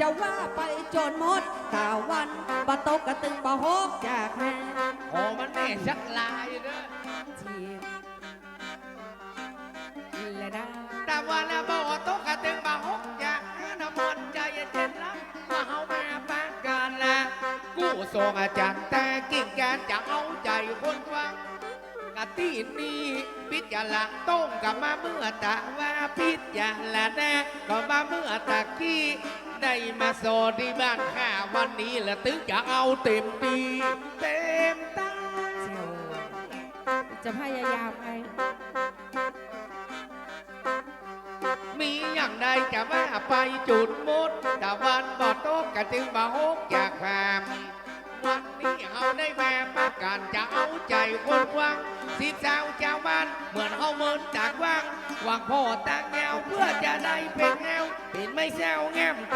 จะว่าไปจนหมดกาวันบะตกกระตึงบะฮกจากแม่โอ้มันแน่ชักลายเด้อทีและได้แต่ว่าแล้วบอกว่าโตะกะตึงบางหกอยากน้ำมันใจเย็นละว่าเฮามาปานกันละกู้ส่งอาจารย์แต่กิ่งแกนจะเอาใจคนฟังกะตีนี้พิจารณาต้องกับมาเมื่อตะว่าพิจารณาก็มาเมื่อตะกี้ ได้มาโซที่บ้านข้าวันนี้ละตึงจะเอาเต็มตีเต็มตาเจ้าจะพยายามไงมีอย่างใดจะว่าไปจุดมุดตะวันบอดโต๊ะกะจึงมาฮกอยากแพม วันนี้เอาได้แม่ประกันจะเอาใจคนวังสิเจ้าเจ้าบ้านเหมือนเฮาเมินจากวังหวังพ่อตางแงวเพื่อจะได้เป็นแงวเป็นไม่แซวแง้มก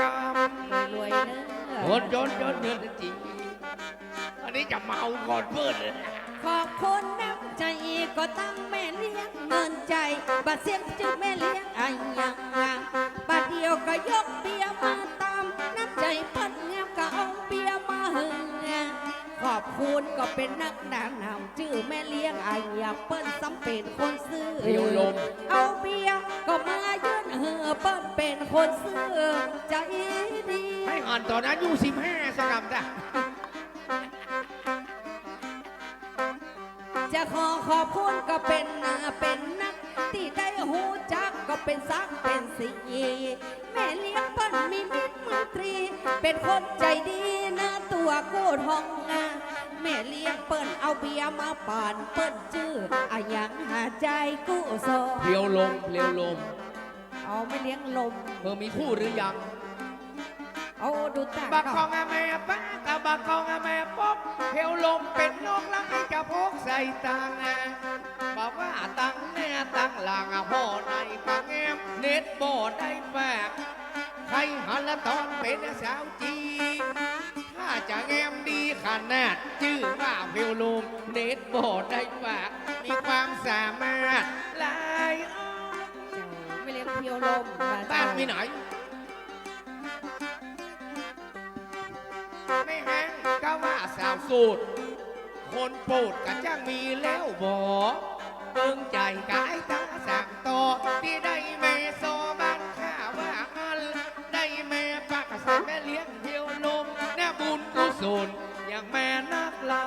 รวยๆเด้ำอคนจนจนเดือนจริงอันนี้จะเมาก่อนเพื่อนเลยขอบคุณน้ำใจก็ตั้งแม่เลี้ยงเงินใจบัดเสียงจือแม่เลี้ยงไอ้ยังบัดเดียวก็ยกเบียร์มาตามน้ำใจเพันแงม ก็เอาเบียร์มาเฮงขอบคุณก็เป็นนักด่างนำชื่อแม่เลี้ยงไอ้ยังเปิ้นซ้ำเป็นคนซื้อเรียวลม เอาเบียร์ก็มายื่นเฮอเปิ้นเป็นคนซื้อใจดีให้อ่อนตอนนั้นอายุสิบห้าสกรรมจ้ะจะขอขอบคุณก็เป็นนาเป็นนักที่ได้หูจักก็เป็นสักเป็นสีแม่เลี้ยงเปิ้นมีมิตรมือ ตรี เป็นคนใจดีนะตัวกูทองงาแม่เลี้ยงเปิ้นเอาเบียร์มาป่านเปิ้นจื้ออะยังหาใจกู้โซเรียวลมเรียวลมเอาไม่เลี้ยงลม เธอมีคู่หรือยัง เอาดูตาบักก่คออนงอาแม่ป้ากับบักคองอาแม่ป๊อบเฮวลมเป็นนกลังให้จะพกใส่ตังอะบอกว่าตังแน่ตังหลังอะพ่อในปางแงมเน็ตบ่ได้แปกใครหันละตอนเป็นสาวจีถ้าจะแงมดีขนาดชื่อว่าเฮวลูมเน็ตบ่ได้แปกมีความสามารถหลายอ้อไม่เลี้ยงเพียวลมบ้านมีไหนไม่แห้งก็ว่าสาวสูตร คนโปรดก็จ้างมีแล้วบ่เบิ่งใจกายตาสั่งต่อที่ได้แม่โซบ้ บุญกุศลอย่างแม่นักลา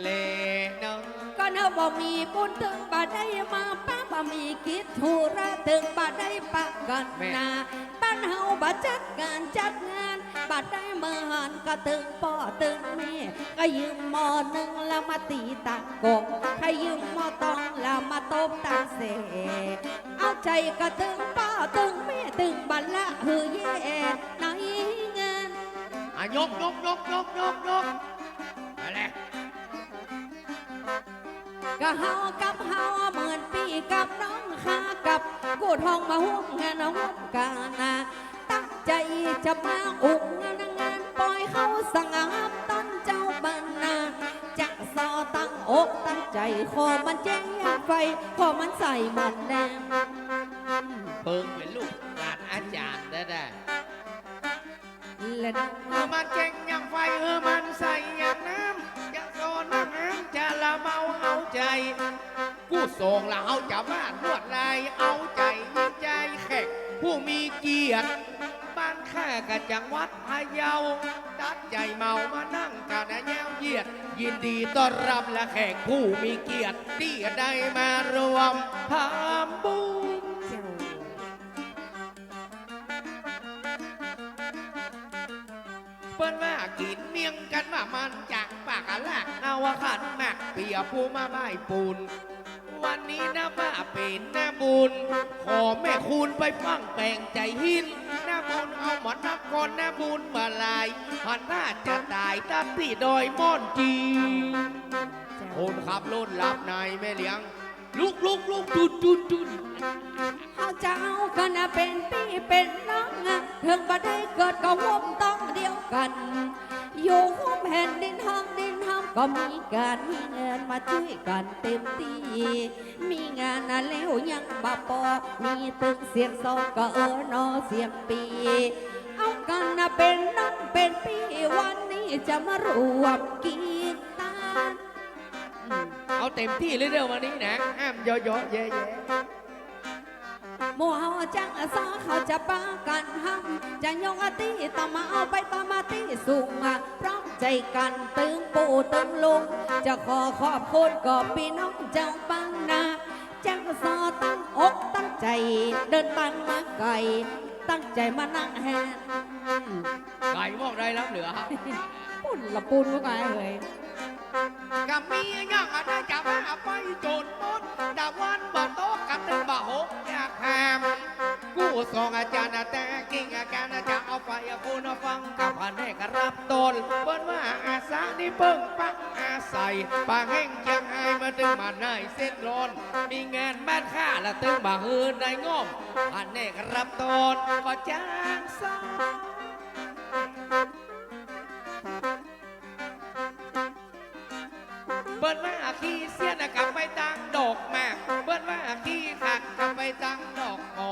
เลนองก็เนบ่มีบุญถึงบ่ได้มาป้าบ่มีกิจธุระถึงบ่ได้ปะกันนาบ้านเฮาบ่จัดการจัดงานบ่ได้มาหันก็ถึงป่อถึงแม่ก็ยืมหมอหนึ่งแล้วมาตีตางกงให้ยืมหมอตองแล้วมาตบตาเสเอาใจก็ถึงป่อถึงแม่ ถึงบัลละหือแย่ในงานอะยกยกยกยกยกยกอะไรก็เฮากับเฮาเหมือนปีกับน้องข้ากับกูทองมาห่วงงานน้องกานาตั้งใจจะมาอุ้งงานงานปล่อยเขาสงบต้นเจ้าบ้านนาจะสอตั้งอกตั้งใจขอมันแจ้งยางไฟขอมันใส่มันแดง และน้องเออมันเก่งอย่างไฟเออมันใส่อย่างน้ำจะโซนน้ำน้ำจะละเมาเอาใจ กู้ส่งละเอาจะบ้านนวดลายเอาใจยิ่งใจแขกผู้มีเกียรติบ้านแค่กับจังหวัดพะเยาตัดใจเมามานั่งกันแนวเยียด ยินดีต้อนรับและแขกผู้มีเกียรติที่ได้มารวมทำบุญ ปิ้นว่ากินเมียงกันว่ามันจากปากอะลากเอาว่าขันหมักเปียผู้มาไม้ปูน วันนี้นะว่าเป็นหน้าบุญ ขอแม่คุณไปฟังแปลงใจหินหน้าบุญเอาหมอนนักกอนหน้าบุญมาลายหันหน้าจะตายตัดที่ดอยม่อนจีเจ้าคนขับรถหลับในแม่เลี้ยง ลุกลุกลุกจุดจุดจุดเขาเจ้าก็น่ะเป็นพี่เป็นน้องอะถึงบ่ได้เกิดก็ห่วมต้องเดียวกัน อยู่ห่วมแผ่นดินห้องดินห้องก็มีการมีเงินมาช่วยกันเต็มที่มีงานอะแล้วยังบาปอมีตึกเสียงซองก็เออนอเสียงปีเอากันนะเป็นน้องเป็นปีวันนี้จะมารวมกีตาร์อืม เอาเต็มที่เลยเด้อวันนี้นะห้ามย่อๆแย่หมู่เฮาจังอาสาเขาจะป้ากันห้ำจะยกอาตีตามาเอาไปตามาตีสูงมาพร้อมใจกันตึงปู่ตึงลุง จะขอขอบคุณก็พี่น้องเจ้าบ้างนาจังสอตั้งอกตั้งใจ เดินตั้งมาไกลตั้งใจมานั่งแฮน ๆไก่มอกได้รับเหลือ ปุ่นละปุ่นว่าไงเฮ้ย กับมีอย่างอะไรจะมาไปโจนมดดาวันบ่โตะกับตึงบ่หกอยากหามกู้สองอาจารย์น่ะแต่กิ่งอาการจะเอาไปพูนฟังกับพันให้กรับตนเปิ้นว่าอาสานี่เพิ่งปักอาศัยปางแห้งยังไงมาตึงมาในเส้นร้อน มีงานบ้านข้าละตึงมาฮืนในง่อมพันให้กรับตนก็จ้างสา เบิ้ลว่าขี้เสียนะกลับไปตั้งดอกแมกเบิ้ลว่าขี้ขัดกลับไปตั้งดอกหอ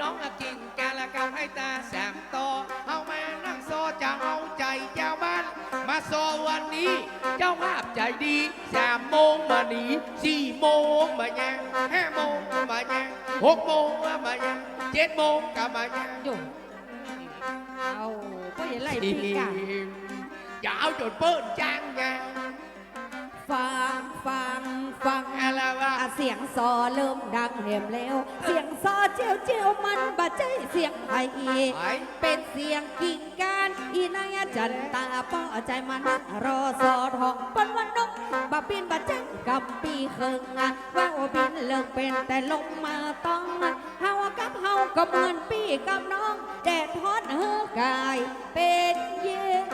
น้องอะกิ่งกาละกำให้ตาแสมโตอเอาแม่นั่งโซจะเอาใจเจ้าบ้าน มาโซวันนี้ เจ้าภาพใจดีสามโมงมาหนีสี่โมงมาแยงห้าโมงมาแยงหกโมงมาแยงเจ็ดโมงกลับมาแยงอยู่เอาก็อย่าไล่ปีกะอย่าเอาจนเปิ้นจ้า เสียงซอเริ่มดังเห็มแล้ว เสียงซอเจียวเจียวมันบาใจเสียงไทยไปเป็นเสียงกิ่งการอีนายจันตาป้อใจมานักรอซอทองปันวันนกบาปินบาจังกับปีเคิงอะว่าโอบินเลิกเป็นแต่ลงมาต้องเฮากับเฮาก็เหมือนปีกับน้องแดดฮอดเฮอกายเป็นเย็น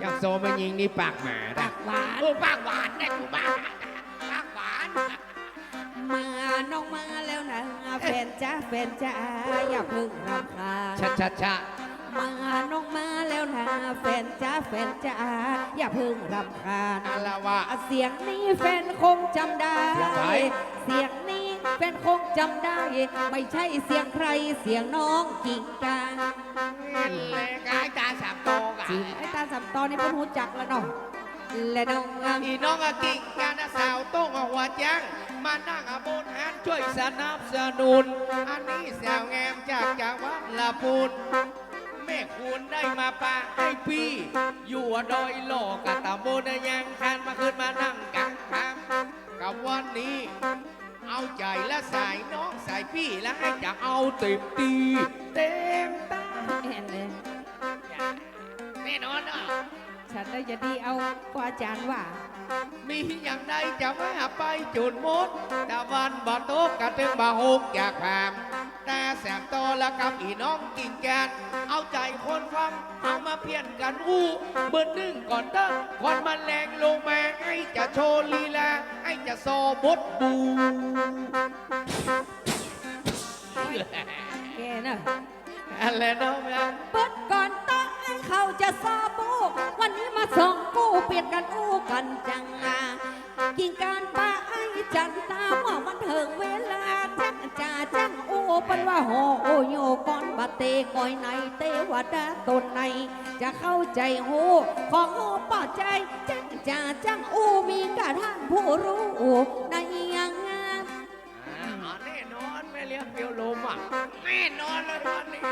อยากโซมันยิงนี่ปากหมาปากหวานโอ้ปากหวานนะกูบ้า จ้าแฟนจ้าอย่าเพึ่งรำคาญชะชะชะมาน้องมาแล้วนะแฟนจ้าแฟนจ้าอย่าเพึ่งรำคาญอะไรวะ เสียงนี้แฟนคงจำได้ เสียงใคร เสียงนี้แฟนคงจำได้ ไม่ใช่เสียงใครเสียงน้องกิ่งกาเลยกายตาสามโตกะจริงไอ้ตาสับตอนนี้เพิ่นหูจักแล้วเนาะและน้องงามอีน้องอะกิ่งกานะสาวโต้งอะหัวจัง มานั่งอะบนหันช่วยสนับสนุน อันนี้สาวงามจากจังหวัดละปูนแม่คุณได้มาปาให้พี่ อยู่อะดอยหลอกกะตำบลอะยังคันมาขึ้นมานั่งกังคังกับวันนี้ เอาใจและสายน้องสายพี่และให้จะเอาเต็มตีเต็มตาเห็นเลยแน่นอนอะฉันได้จะดีเอาพระอาจารย์ว่า มีอย่างใดจะมาไปจุดมดตะวันบ่ตกกระตึงบ่หกอยากพามแต่แสบโตแล้วกับอีน้องกิ่งแกน เอาใจคนฟังเอามาเพี้ยนกันอู้เบิร์หนึ่งก่อนเด้อก่อนมันแรงลงมาไอ้จะโชว์ลีลาไอ้จะโซบดบูแกน่ะอะไรน้องนะเปิดก่อนตั้งให้ เขาจะซาบูวันนี้มาส่องกูเปลี่ยนกันอู้กันจังอากิ่งการป้าไอจันตาว่ามันถึงเวลาจังจ่าจังอู้เป็นว่าโหโอโยก่อนบาเตก้อยในเตวดาตนใน จะเข้าใจโหของโหป่อใจจังจ่าจังอู้มีกะท่านผู้รู้ในยังงามอ่าแน่นอนแม่เลี้ยงเปียวลมอะแน่นอนเลยวันนี้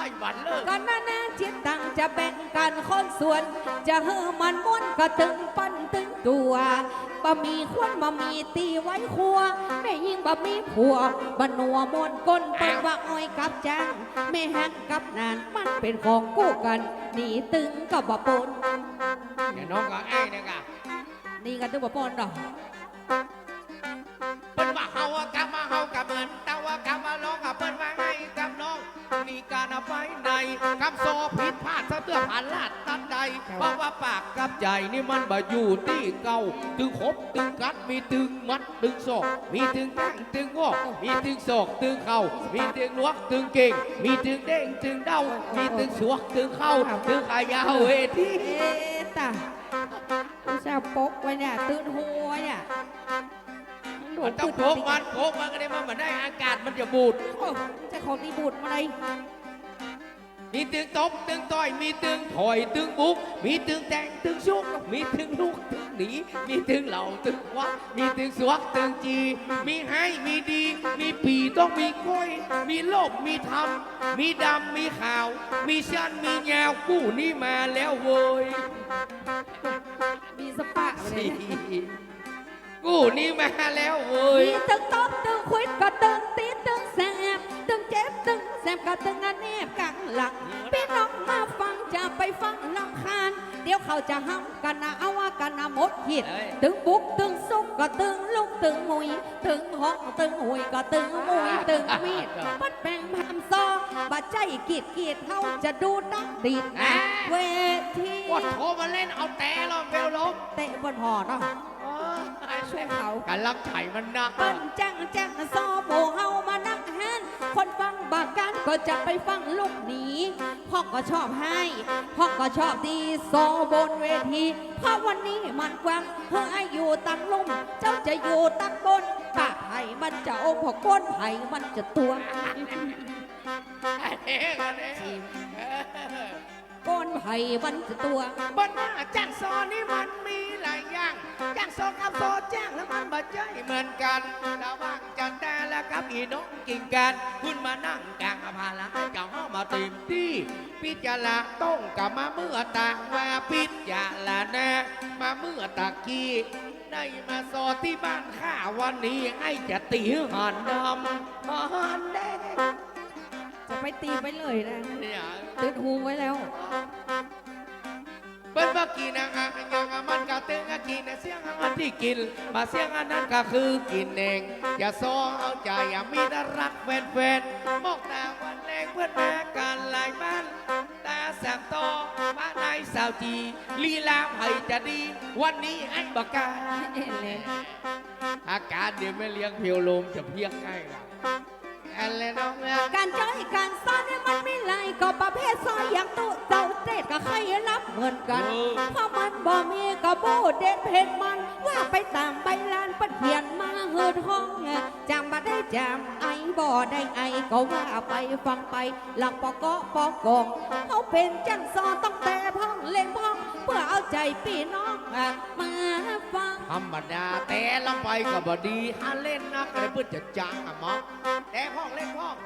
มาไล่บันเลิกก่อนหน้านาจิตตังจะแบ่งกันคนส่วน จะเฮือมันม้วนก็ตึงปั้นตึงตัวบะมีควนบะมีตีไว้ครัวแม่ยิ่งบะมีผัวบะนัวมวนก้นเปิดว่าอ้อยกับจ้างแม่ฮักกับนานมันเป็นของกู้กันหนีตึงกับบะปนเดี๋ยวน้องก็ไอ้เนี่ยกะนี่กันตึงบะปนดอก คำโซผิดพลาดซะเตื้อผ่านลาดตัดใดเพราะว่าปากกับใจนี่มันบ่อยู่ที่เก่าตึงคบตึงกัดมีตึงมัดตึงศอกมีตึงตั้งตึงงอกมีตึงศอกตึงเข่ามีตึงลวกตึงเก่ง มีตึงเด้งตึงเด้ามีตึงสวกตึงเข้าตึงขายาวเวทีเอ๊ะตาอุตปกไว้เนี่ยตื่นหัวเนี่ยโดมันดต้องขึ้นโพกมันโพกมันก็ได้มาเหมือนได้อากาศมันจะบูดโอ้เจะของดีบูดมาเลย มีตึงตบตึงต่อย มีตึงถอยตึงบุก มีตึงแต่งตึงชุก มีตึงลุกตึงหนี มีตึงเหล่าตึงวักมีตึงสวกตึงจี มีให้มีดี มีปีต้องมีกล้วย มีโลบมีธรรม มีดำมีขาว มีชันมีแงวกู้นี่มาแล้วโว้ยมีสปะมาเลยสี่กู้นี่มาแล้วโว้ยมีตึงตบตึงควิดก็ตึงตีตึงแสบตึงเจ็บตึง แสบก็ตึงอันแนบกังหลังพี่น้องมาฟังจะไปฟังลำคาญ เดี๋ยวเขาจะห้ำกันนะเอาว่ากันนะหมดหิดเอ้ยตึงบุกตึงซุกก็ตึงลุกตึงมุย ตึงห้องตึงหุยก็ตึงมุยตึงมีดปัดแบ่งพามซอบาดใจกีดกีดเท่าจะดูนักดีดนะเวทีว่าโทรมาเล่นเอาแต่ลองเบลลบเตะบนหอเนาะช่วยเขาการรับไถ่มันหนักเปิ้นแจ้งแจ้งซอโบเฮามานั่งแฮนคนฟังบา กันก็จะไปฟังลูกหนีพ่อก็ชอบให้พ่อก็ชอบดีโซบนเวทีเพราะวันนี้มันกว้างเพื่อให้อยู่ตั้งลุ่ม เจ้าจะอยู่ตั้งบนปากไผ่มันจะโอมพอก้นไผ่มันจะตัวอันนี้อันนี้เออก้นไผ่มันจะตัวบนหน้าจ้างซอนี่มันมี หลายอย่างจ้างซอกับซอจ้างแล้วมันบาใจเหมือนกันระหว่างจันแต่และกับอีน้องกิ่งกันคุณมานั่งกลางอภาระให้กับห้องมาเต็มที่พิจารณาต้องกับมาเมื่อตากว่าพิจารณามาเมื่อตะกี้ได้มาซอที่บ้านข้าวันนี้ไอ้จะตีหันดำหันแดงจะไปตีไปเลยนะเนี่ยตืดหูไว้แล้ว เป็นว่ากินอาหารยังมันก็ตึงอะกินเสียงอันที่กิน มาเสียงอันนั้นก็คือกินเอง อย่าซ้อเอาใจอย่ามีน่ารักแฟนๆมอกตาวันแรงเพื่อนมากันหลายบ้านตาแสงตอมาในสาวจีลีลาไผ่จะดี วันนี้ไอ้บอกกาเอ็นเลยอาการเดี๋ยวไม่เลี้ยงเพียวลมจะเพียงง่ายละอะไรน้องเนี่ยการจ้อยการซ่อนเนี่ยมันไม่ไรก็ประเภทซอยอย่างตู้เจ้าเจ็ดก็ใครรับเหมือนกันเพราะมันบ่มีก็บูเด็ดเพชรมัน ว่าไปตามใบลานปัดเขียนมาเฮือท้องจำมาได้จำไอ้บ่ได้ไอ้ก็ว่าไปฟังไป หลักปอกอปอกองเขาเป็นจังซอต้องแต่พ้องเล่นพ้อง เพื่อเอาใจพี่น้องมาฟัง ธรรมดาแต่ลงไปก็บดีหาเล่นนักอะไรเพื่อจะจ้างอะหมอแต่ห้องเล่นห้อง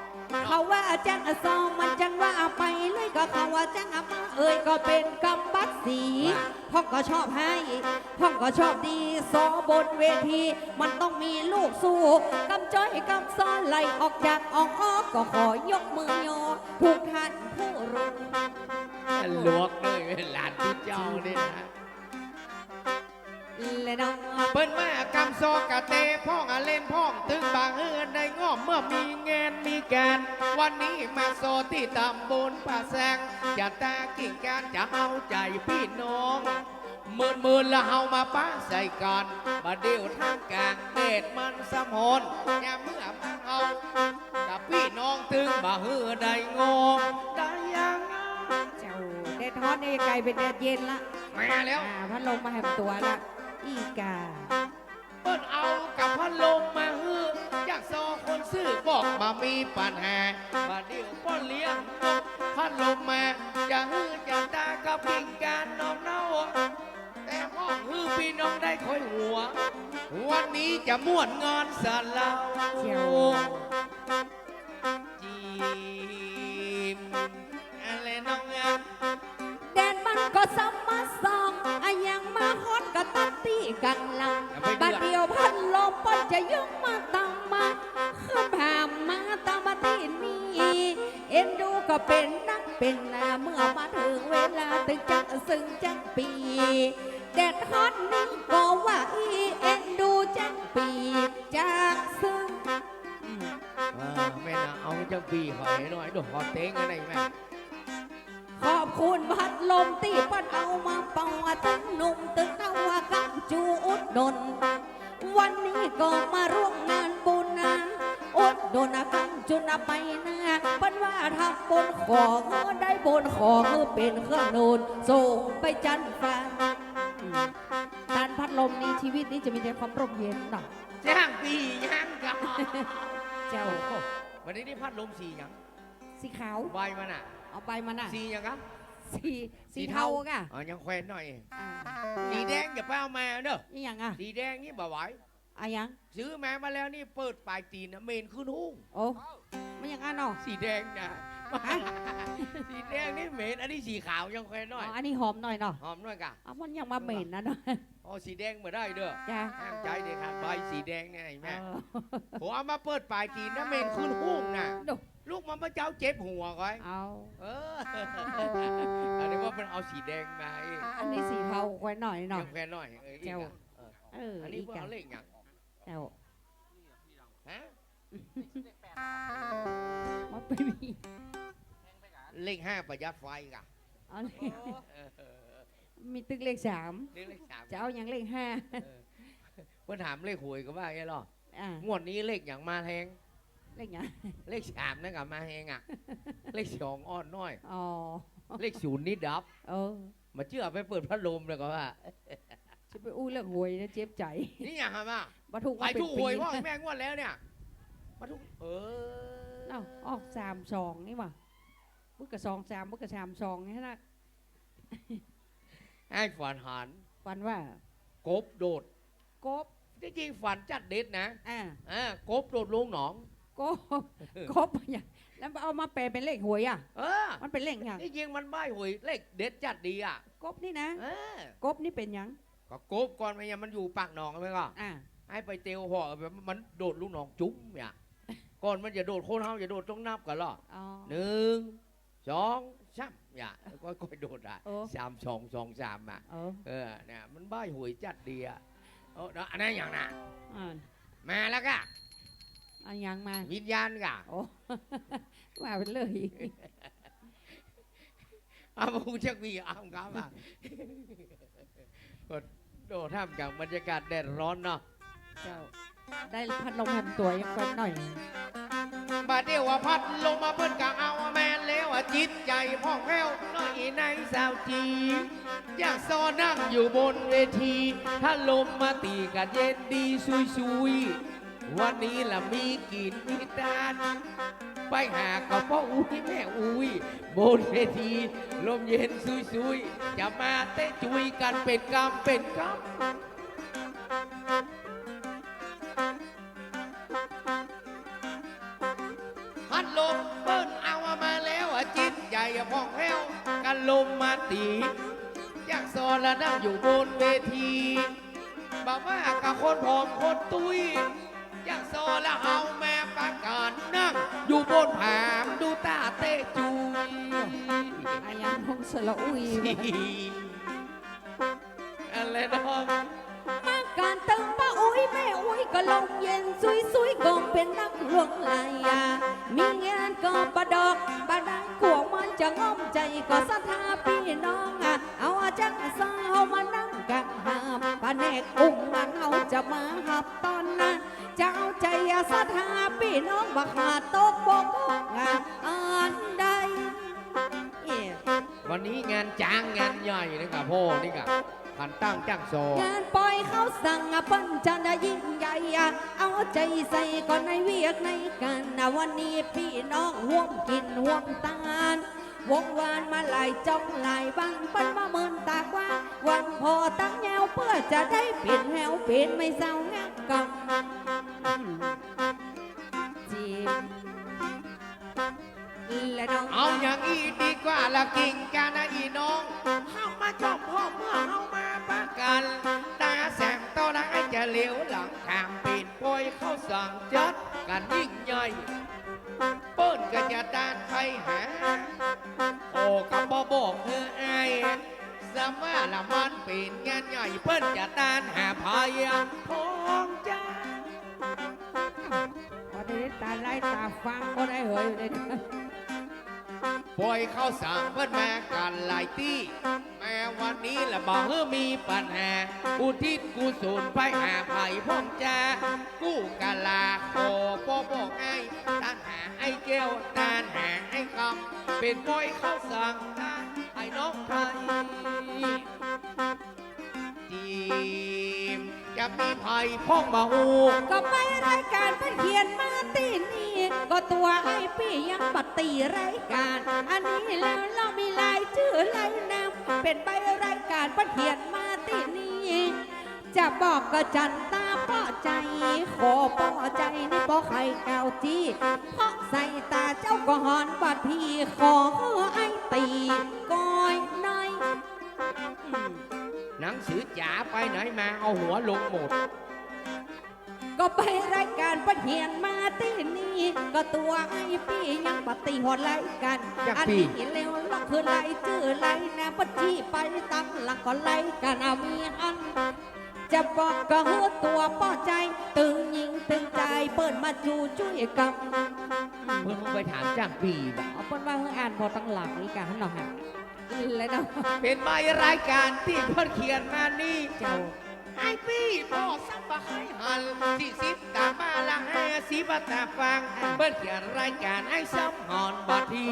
เขาว่าจังอะซองมันจังว่าไปเลยก็เขาว่าจังอะมาเอ่ยก็เป็นกำบัดสีพ่อก็ชอบให้พ่อก็ชอบดีโซบนเวที มันต้องมีลูกสู้กำจ้อยกำซ้อนไหลออกจากออกอ้อก็ขอยกมือยอทุกท่านผู้รู้ลวกเลยหลานที่เจ้าเนี่ยนะ และน้องเปิ้นมากำซอกกะเตพ่องอะเล่นพ่อง ถึงบางเฮือนในง้อมเมื่อมีงานมีการวันนี้มาโซที่ตำบลป่าแซงจะตากิ่งการจะเอาใจพี่น้องหมื่นหมื่นละเฮามาป้าใส่กันมาเดียวทางกลางเดดมันสมหนอย่าเมื่อมันเอากับพี่น้องถึงบาเฮือได้งงได้ยังเจ้าเด็ดฮอตนี่ไกลเป็นแดดเย็นละมาแล้วอ่าพัดลมมาแหมตัวละ อีกา เปิ้นเอากับพัดลมมาฮืออยากซอคนซื้อบอกมามีปัญหามาเดี๋ยวป้อนเลี้ยงนกพัดลมมาจะฮือจะตากับกิ่งการนอนเน่าแต่ห้องฮือพี่น้องได้คอยหัว วันนี้จะม่วนงอนสลาวเจียวจีมอะไรน้องงาม แดนมันก็ซ้ำมาสองอะยังมาฮอต ก็ตัดตีกันลังบัดเดียวพันลมปนจะยกมาตั้งมาขึ้นผ่ามมาตามมาที่นี่เอ็นดูก็เป็นนักเป็นนาเมื่อมาถึงเวลาตึงจังซึ่งจังปีแดดฮอตนี่ก็ว่าอีเอ็นดูจังปีจากซึ่งอ่าแม่น่ะเอาจังปีหอยหน่อยดูหอเต็งอะไรแม่ขอบ คุณพัดลมตีปันเอามาเป่าตึงหนุ่มตึงเอาว่ากัจูอุดดน วันนี้ก็มาร่วมงานบุญนะอุดดนกังจุนไปนะปันว่าทำบนขอเงอได้บนขอเงอเป็นเครื่องนูนส่งไปจันฟ้าตันพชีวิตนี้จะมีแต่ความร่มเย็นเนาะจ้างปียังกันเจ้าวันนี้นี่พัดลมสีหยังสีขาวใบมันอะ เอาไปมันอะสีหยังครับ สีสีเทาก่ะอ๋อยังแควนหน่อยอ่าสีแดงอย่าไปเอามาเด้อนี่ยังอะสีแดงนี่บ่ไหวอะยังซื้อมามาแล้วนี่เปิดปลายตีนนะเมนขึ้นหุ้งโอ้ไม่ยังอะเนาะสีแดงนะ สีแดงนี่เหม็นอันนี้สีขาวยังแควนหอ๋น่ออยอันนี้หอมหน่อยเนาะหอมหน่อยกะเอามันยังมาเหม็นนะเนาะอ๋อสีแดงมาได้เด้อจ้าห้ามใจเด็ดขาดใบสีแดงเนี่ยไอ้เอแม่อผมเอามาเปิดปลายตีนนะเมนขึ้นหุ้งนะดูลูกมันมาเจ้าเจ็บหัวก้อยเอาเอออันนี้ว่ามันเอาสีแดงมาเองอันนี้สีเทาไว้หน่อยหน่อยยังแควนหน่อยเอออีกเจ้าอะเออเอออันนี้อีกพวกอะเอาเลขหยังเจ้าฮะมันไปมี เลขห้าประหยัดไฟกะเอาเลยเออเออเออมีตึกเลขสามเลขเลขสามจะเอาอย่างเลขห้าเออเพื่อนถามเลขหวยก็ว่าไงหรออ่างวดนี้เลขอย่างมาแทงเลขหยังเลขสามนั่นกับมาแทงอะ เลขสองอ่อนน้อย อ๋อเลขศูนย์นี่ดับ เออมาเชื่อไปเปิดพัดลมเลยก็ว่า จะไปอู้เรื่องหวยนะเจ็บใจนี่อย่างไรมาบรรทุกไปมาเป็นทุกหปีวยพ่อแม่งวดแล้วเนี่ยมาทุกเออเอ้าออกสามสองนี่หว่ะ บึกกระสองสามบึกกระสามสองนี่นะไอ้ฝันหันฝันว่ากบโดดกบที่จริงฝันจัดเด็ดนะอ่าอ่ากบโดดลงหนองกบกบอย่างแล้วเอามาแปลเป็นเลขหวยอะเออมันเป็นเลขอย่างที่จริงมันใบหวยเลขเด็ดจัดดีอะกบนี่นะเออกบนี่เป็นหยังก็กบก่อนมันยังมันอยู่ปากหนองใช่ไหมก็อ่าให้ไปเตียวห่อแบบมันโดดลูกหนองจุ้มเนี่ยก่อนมันจะโดดโคนเฮาจะโดดต้องนับกันหรออ๋อหนึ่ง สองสามอย่าก็ค่อยๆโดดอะโอ้ สามสองสองสามอะ เออเออเนี่ยมันใบหวยจัดดีอะเออแล้วอันนั้นอย่างน่ะอ่ามาแล้วก็เอันยังมาวิญญาณกะโอ้ ว่าไปเลยอาบูเช็ควีอ้ามครับอะก็โดดท่ามกลางบรรยากาศแดดร้อนเนาะเจ้า ได้พัดลมพันตัวยังก่อนหน่อย บาดเดียวว่าพัดลงมาเปิ้นกะเอาแมนแล้วอะจิตใจพ่องแผ้วน้อยในสาวจีอยากซอนั่งอยู่บนเวที ถ้าลมมาตีกันเย็นดีซุยซุยๆวันนี้ละมีกินมีตานไปหากับพ่ออุ้ยแม่อุ้ยบนเวที ลมเย็นซุยซุยๆจะมาเตะจุยกันเป็นกรรมเป็นกรรม ลมมาตีอยากซอนและนั่งอยู่บนเวทีบอกว่ากับคนผอมคนตุยอยากซอนและเอาแม่ประกาศนั่ง อยู่บนผมดูตาเตจุยอายังคงสละอุยอะไรน้องมาการตึงป้าอุ้ยแม่อุ้ยก็ลงเย็นซุยซุยๆก็เป็นนักหลวงลายามีงานก็ประดอกประดังขว จะง้อมใจก็ศรัทธาพี่น้องอะเอาจังสาวมานั่งกันหามปะแนกอุ้มมันเอาจะมาหับตอนนั้นจะเอาใจศรัทธาพี่น้องบักขาดตกบกงานอันใดเอ๊ะวันนี้งานจ้างงานใหญ่นะครับพ่อนี่กับพันตั้งจ้างโซงานปล่อยเขาสั่งอะเปิ้นจะได้ยิ่งใหญ่อะเอาใจใส่ก่อนในเวียกในกันนะวันนี้พี่น้องห่วมกินห่วมตาน วงวานมาหลายจ้องหลายบังปันมาเมินตากว่าวังพอตั้งแนวเพื่อจะได้เปลี่ยนแหวเปลี่ยนไม่เศร้างักกังจีบและน้องเอาอย่างอีดีกว่าละกิ่งกันนะอีน้องเข้ามาจอมพ่อเมื่อเข้ามาปะกันตาแสงโต่อได้จะเหลียวหลังทางปิดปล่อยเข้าสั่งจัดกันยิ่งใหญ่านไปหา โอ้กับบ่บอกเธอไอ้สมาละมันเป็นงานใหญ่เปิ้นจะตานหาพายามทองจ้าพอได้ตาไล่ตาฟังก็ได้เหยเลยปล่อยเข้าสั่งเพิ่นมากันหลายที่แม้วันนี้ละบอกเออมีปัญหาอุทิศกุศลไปหาไผ่พ่องจ้ากู้กะลาโค เป็นปล่อยเข้าสั่งตานไอ้น้องไทยจีมจะมีภัยพ้องมาหูก็ไม่รายการเป็นเขียนมาตีนี่ ก็ตัวไอ้พี่ยังปฏิรายการ อันนี้แล้วเรามีลายชื่อลายนามเป็นใบรายการเป็นเขียนมาตีนี่ จะบอกก็จัน ตาป้อใจขอป้อใจนี่ป้อไข่เกาจีเพราะใส่ตาเจ้าก็หอนบัดพี่ขอไอ้ตีก้อยหน่อยอืมหนังสือจ๋าไปไหนมาเอาหัวลงหมด ก็ไปรายการประเหียนมาที่นี่ก็ตัวไอ้พี่ยังปฏิหดไล่กันจักอัพี่นี้เร็วลักคือไล่ชื่อไล่นะปัจจีไปตั้งหลักก็ไล่กันเอามีอัน จะบอกก็เฮือตัวป้อใจ ตึงยิงตึงใจเปิดมาจูจุ้ยกับเมื่อมึงไปถามจ้างปีบ่ะเอาเปิ้นว่าเฮืออ่านพอตั้งหลักนี่กันหน่อยฮะเลยเนาะเป็นใบรายการที่เพิ่นเขียนมานี่เจ้า ไอ้พี่พ่อสัมปะให้หันสี่สิบตามมาละห้าสิบตาฟังเพิ่นเขียนรายการไอ้ซ้ำหอนบัดที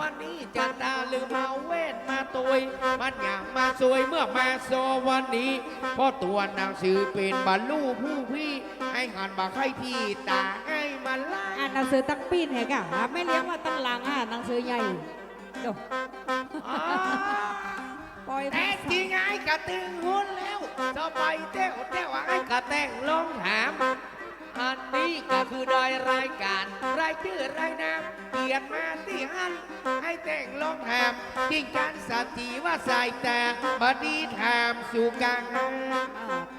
วันนี้จะตาลืมเอาเวทมาตุยมันอยากมาสวยเมื่อมาโซวันนี้เพ่อตัวหนังสือเป็นบรรลุผู้พี่ไอ้หันบักให้พี่ตาไอ้มาไล่อ่านหนังสือตั้งปีนเหรอกะไม่เลี้ยงว่าตั้งหลังอ่านหนังสือใหญ่เดี๋ยวอ๋อ ปล่อยแต่จริงไอ้กระตึงหุ้นแล้วจะไปเต้วเต้วไอ้กระแต่งลงถามอันนี้ก็คือดอยรายการรายชื่อรายนามเกียรมาที่หันให้แต่งลงถามจริงการสัตย์ว่าใส่แต่บดีถามสู่กลางอ่า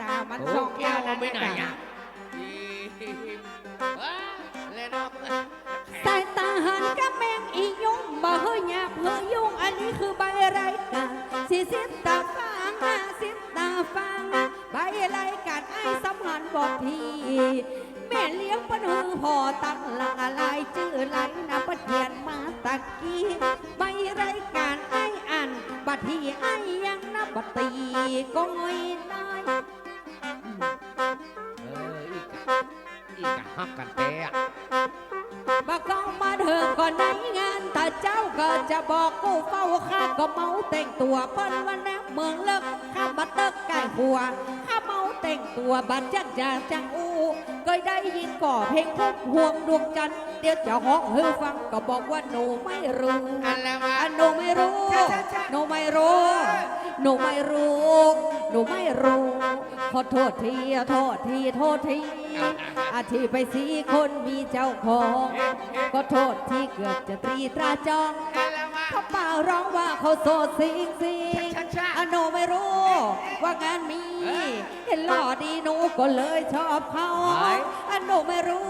ตามันโอ้ส่องแก้วมาไม่ไหนอะเลยน้องสาย ตาหันกับแมงอียุงบ่เฮยอยากเฮยยุงอันนี้คือใบรายการสิสิบตาฟางห้าสิบตาฟางใบรายการไอ้สำหันบอกทีแม่เลี้ยงปนหือพอตั้งหลังอะไรชื่อไรนะปะเทียนมาตะกี้ใบรายการไอ้อันบัดทีไอ้ยังนับบัดตีก้อยนายเอออีกอะอีกฮักกันแต่ อะบอกก็มาเถอะก่อนในงานถ้าเจ้าก็จะบอกกูเฝ้าข้าก็เมาแต่งตัวเปิ้นวันนะเมืองเลิกข้าบัดเติกไก่หัวข้าเมาแต่งตัวบัดจักจากจังอูเคยได้ยินก่อเพลงพุ่มพวงดวงจันทร์เดี๋ยวจะฮ้องให้ฟังก็บอกว่าหนูไม่รู้อันแล้วมาอะหนูไม่รู้ใช่ใช่ใช่หนูไม่รู้หนูไม่รู้หนูไม่รู้ขอโทษทีโทษทีโทษที อาทีไปสีคนมีเจ้าของ ก็โทษที่เกือบจะตรีตราจองอันแล้วมาเขาเปล่าร้องว่าเขาโสดสิงสิงชัดชัดอะหนูไม่รู้ ว่างานมีเอ้ยเห็นหล่อดีหนูก็เลยชอบเขาเฮ้ยอะหนูไม่รู้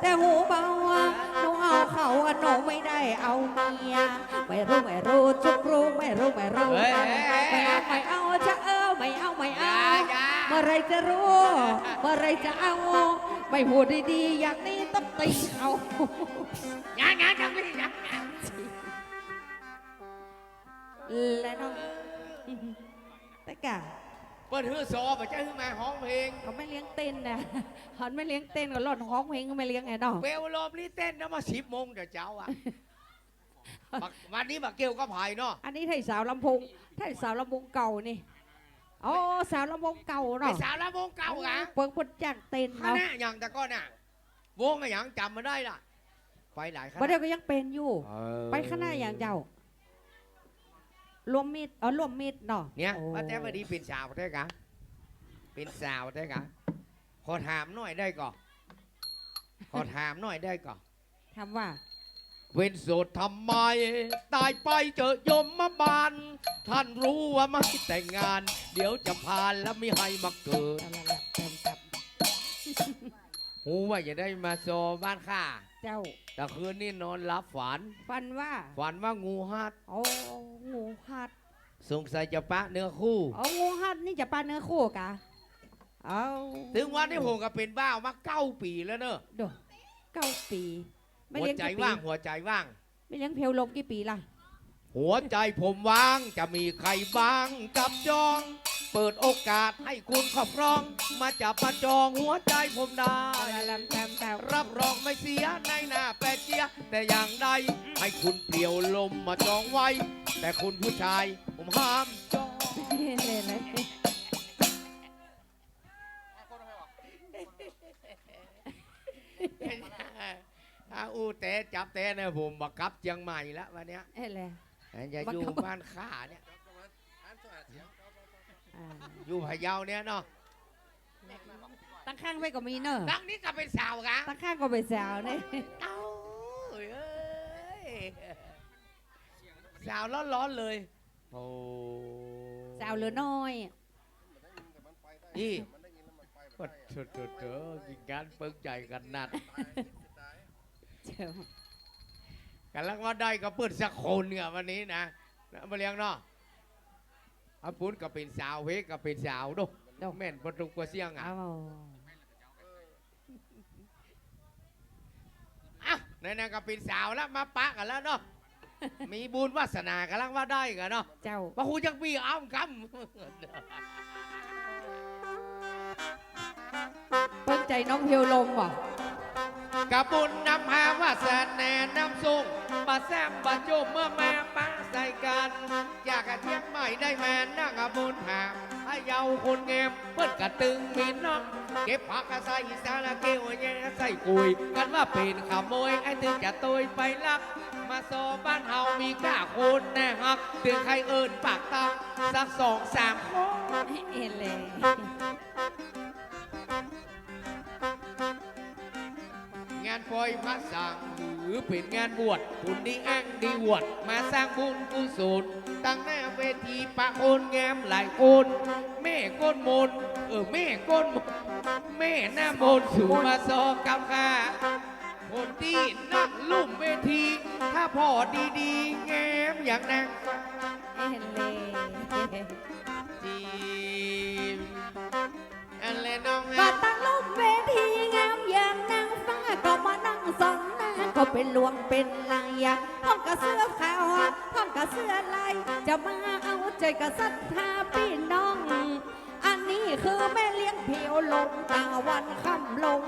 แต่หูเบาอะหนูเอาเขาอะหนูไม่ได้เอาเมีย ไม่รู้ไม่รู้จุกรู้ไม่รู้ไม่รู้เฮ้ยไม่เอาไม่เอาจะเออไม่เอาไม่อย่าเอาอย่า เมื่อไรจะรู้เมื่อไรจะเอา ไม่พูดดีๆอย่างนี้ต้องตีเอายังยังยังไม่ยังยังและน้องแต่กะเปิดฮือซอไปจะฮือมาห้องเพลงเขาไม่เลี้ยงเต้นนะเขาไม่เลี้ยงเต้นก็หล่อนห้องเพลงก็ไม่เลี้ยงไงน้องเวลลมนี่เต้นนะมาสิบโมงเดี๋ยวเจ้าอะบักวันนี้บักเกลก็พายเนาะอันนี้ไทยสาวลำโพงไทยสาวลำโพงเก่านี่ โอ้สาวลำโพงเก่าไอเนาะสาวละวงเก่าอะเปิงปดจ้างเต้นคเนาะณะอย่างแต่ก็น่ะวงอะอย่างจำมาได้ล่ะ ไปหลายคณะประเดี๋ยวก็ยังเป็นอยู่เออไปข้างหน้าอย่างเจ้ารวมมิดเออรวมมิดเนาะเนี่ยโอ้ว่าแต่วันนี้เป็นสาวได้กะเป็นสาวได้กะขอถามหน่อยได้ก่อนขอถามหน่อยได้ก่อนทำว่า เว้นโสดทำไม ตายไปเจอยมมาบาน ท่านรู้ว่าไม่แต่งงาน เดี๋ยวจะพานแล้วไม่ให้มาเกิดเอาละละเต็มกับหูว่าจะได้มาโซบ้านข้าเจ้า แต่คืนนี้นอนรับฝันฟันว่า ฝันว่างูฮัดโอ้งูหัดสงสัยจะปะเนื้อคู่เอางูหัดนี่จะปาเนื้อคู่กะเอาถึงวันที่ผมก็เป็นบ้ามาเก้าปีแล้วเนอะเดอเก้าปี ไม่หัวเลี้ยงใจกี่ปีว่างหัวใจว่าง ไม่เลี้ยงเพลวลมกี่ปีล่ะ หัวใจผมว่างจะมีใครบ้างจับจอง เปิดโอกาสให้คุณครอบครอง มาจับมาจองหัวใจผมได้แลมแตมแตมรับรองไม่เสียในหน้าแปดเจีย แต่อย่างใดให้คุณเปลี่ยวลมมาจองไว้ แต่คุณผู้ชายผมห้ามจองเล่นเลย อู้แต่จับแต่เนี่ยผมบักกลับเชียงใหม่แล้ววันเนี้ยเอ้ยเลยอย่าบักอยู่กลับ บ้านข้าเนี่ย อ่าอยู่พะเยาเนี่ยเนาะตั้งข้างไปก็มีเนอะตั้งนี้ก็เป็นสาวกะตั้งข้างก็ไปสาวเนี่ยเอ้าเอ้ยสาวร้อนๆเลยโอ้สาวเหลือน้อย นี่ก็สุดๆเถอะกินการเปิกใจกันนัดเจ้า กันแล้วว่าได้ก็เปิดสักคนเนี่ยวันนี้นะนะมาเลี้ยงเนาะอาปุ้นก็เป็นสาวเวกก็เป็นสาวดูดอกแม่นประตูกว่าเสียงอะเอาอะไหนๆก็เป็นสาวแล้วมาปะกันแล้วเนาะมีบุญวาสนากันแล้วว่าได้กันเนาะเจ้ามาคูจังปีอ้อมคเพิ่งใจน้องเพียวลมว่ะำกับบุญนำพาวาสนา น้ำส่งมาแซมบาจุมเมื่อมาปะใส่กัน อยากกะเทียงใหม่ได้แม่นั่งกับบุญหามให้เยาคนเงมเปิ้นกระตึงมีน้องเก็บผักกะใส่สารเกวแย่ใส่กุย กันว่าเป็นขโมยไอ้ถึงจะตยไปลัก มาโซบ้านเฮามีกล้าคนแน่ฮักถึงใครเอิญปากตังสักสองสามคนเอ็นเลยงานปล่อยพระสั่ง หรือเป็นงานบวชบุญดีอ้างดีวด มาสร้างบุญกุศลตั้งหน้าเวทีปะโอนงามหลายคนแม่ก้นมนเออแม่ก้นมแม่หน้ามนสูมาซอกับข้าคนที่นั่งลุ่มเวที ถ้าพอดีๆแงมอย่างนางเอเล เป็นหลวงเป็นลายห้องกระเสื้อขาวห้องกระเสื้อลายจะมาเอาใจกระสัทธาพี่น้อง อันนี้คือแม่เลี้ยงเพียวลงตาวันค่ำลง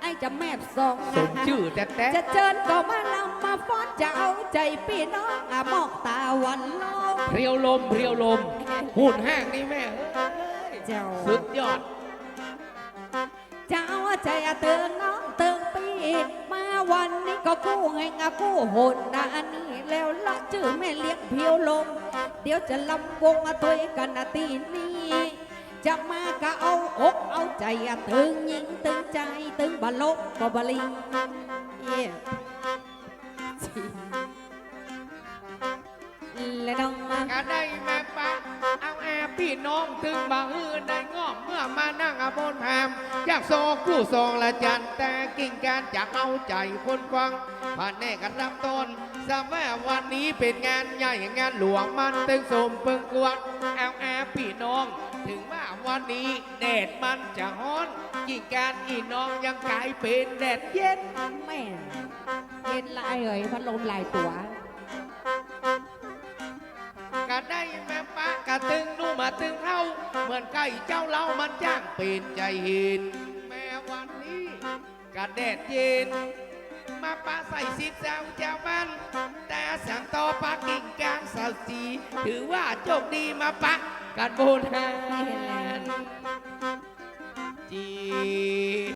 ไอ้จะแม่สองสมชื่อแต่แต่จะเจิญก็มาลำมาฟ้อนจะเอาใจพี่น้องอะมอกตาวันลงเพรียวลมเพรียวลม หุ่นห้างนี่แม่เอ้ยเจ้าสุดยอดจะเอาใจอะเตือนน้องเตือนปี มาวันนี้ก็กู้ให้งากู้หนนะอันนี้แล้วละชื่อแม่เลี้ยงเพียวลม เดี๋ยวจะลำวงอะตัวกันนะตีนี้ จะมาก็เอาอกเอาใจอะตึงยิงตึงใจตึงบะลกก็บะลีเย่และน้องก็ได้ พี่น้องถึงบาฮือได้งอมเมื่อมานั่งอาบนแฮมอยากโซกู้ซองละจันแต่กิ่งการจะเอาใจคนฟังผ่านแน่กันรับต้นสามว่วันนี้เป็นงานใหญ่งานหลวงมันตึงสมเปิงกวดเอาแอพี่น้อง ถึงว่าวันนี้แดดมันจะฮ้อนกิ่งการอีน้องยังกลายเป็นแดดเย็นแม่เย็นลายเอ่ยพัดลมลายตัว อนไก่เจ้าเล่ามันจ้างเป็นใจเห็นแม่วันนี้กะแดดเย็น มาปะใส่สิบเจ้าเจ้าบ้านแต่สั่งต่อปะกิ่งกลางสาวสีถือว่าโชคดีมาปะกันโบนแฮนจี